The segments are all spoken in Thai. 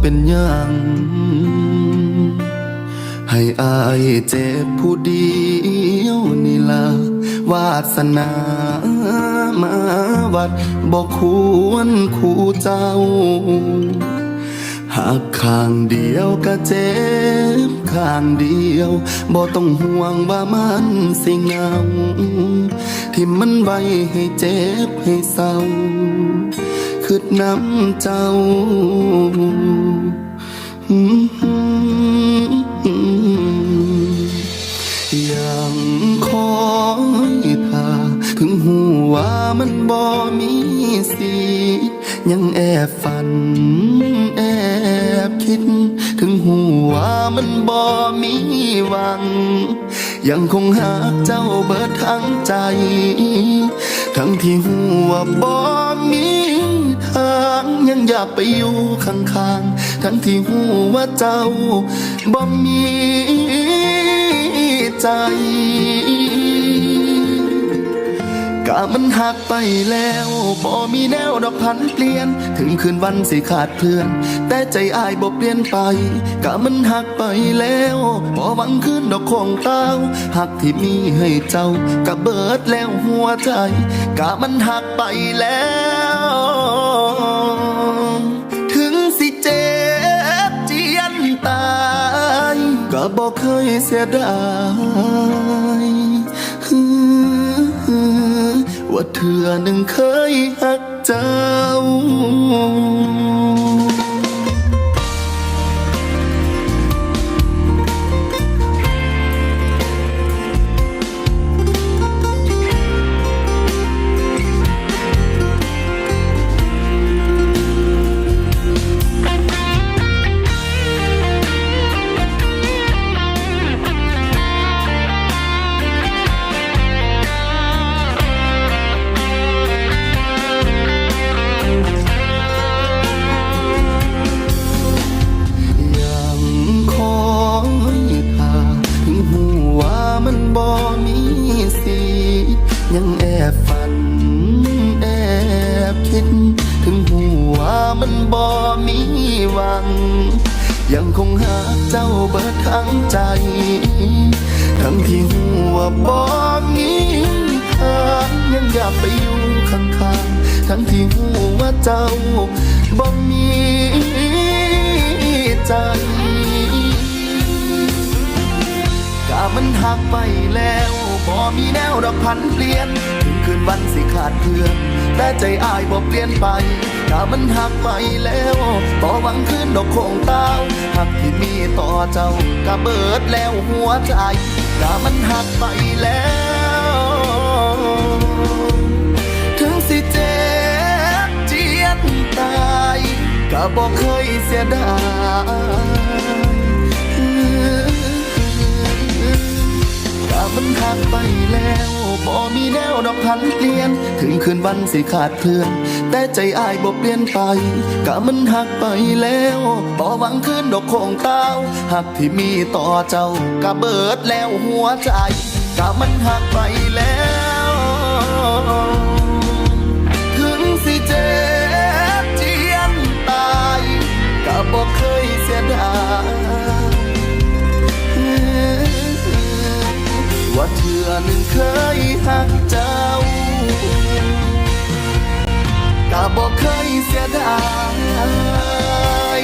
เป็นหยัง ให้อายเจ็บผู้เดียวนี่ละวาสนามาวัดบอกควรคู่เจ้า หากข้างเดียวก็เจ็บข้างเดียวบ่ต้องห่วงว่ามันสิเงาที่มันไว้ให้เจ็บให้เศร้า คือน้ำเจ้ายังคอยท่าถึงหูว่ามันบ่มีสิทธิ์ยังแอบฝัน แอบคิด ถึงหูว่ามันบ่มีหวัง ยังคงหากเจ้าเบิดทั้งใจ ทั้งที่หัวบ่มีางยังอยากไปอยู่ข้างๆ ทั้งที่หัว่าเจ้าบ่มีใจกะมันหักไปแล้วบ่มีแนวดอกพันเปลี่ยน ถึงคืนวันสิขาดเพื่อน แต่ใจอายบ่เปลี่ยนไปกะมันหักไปแล้วบ่หวังคืนดอกของเต้าหักที่มีให้เจ้ากะเบิดแล้วหัวใจกะมันหักไปแล้ว บอกเคยเสียดายว่าเธอหนึ่งเคยหักเจ้า ยังแอบฝัน แอบคิด ถึงหูว่ามันบ่มีหวัง ยังคงหาเจ้าเบิดทั้งใจ ทั้งที่หัวบ่มีทางยังอยากไปอยู่ข้างๆ ทั้งที่หัวเจ้าบ่มีใจกะมันหักไปแล้ว บ่มีแนวดอกพันเปลี่ยนถึงคืนวันสิขาดเพื่อน แต่ใจอายบ่เปลี่ยนไปกะมันหักไปแล้วบ่หวังคืนดอกคงเต้าหักที่มีต่อเจ้ากะเบิดแล้วหัวใจกะมันหักไปแล้ว ถึงสิเจ็บเจียนตาย ก็บอกเคยเสียดาย บ่มีแนวดอกพันเปลี่ยน ถึงคืนวันสิขาดเพื่อน แต่ใจอายบ่เปลี่ยนไปกะมันหักไปแล้วบ่หวังคืนดอกคงเต้าหักที่มีต่อเจ้ากะเบิดแล้วหัวใจกะมันหักไปแล้ว เสียดาย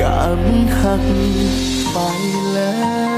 การหักไปแล้ว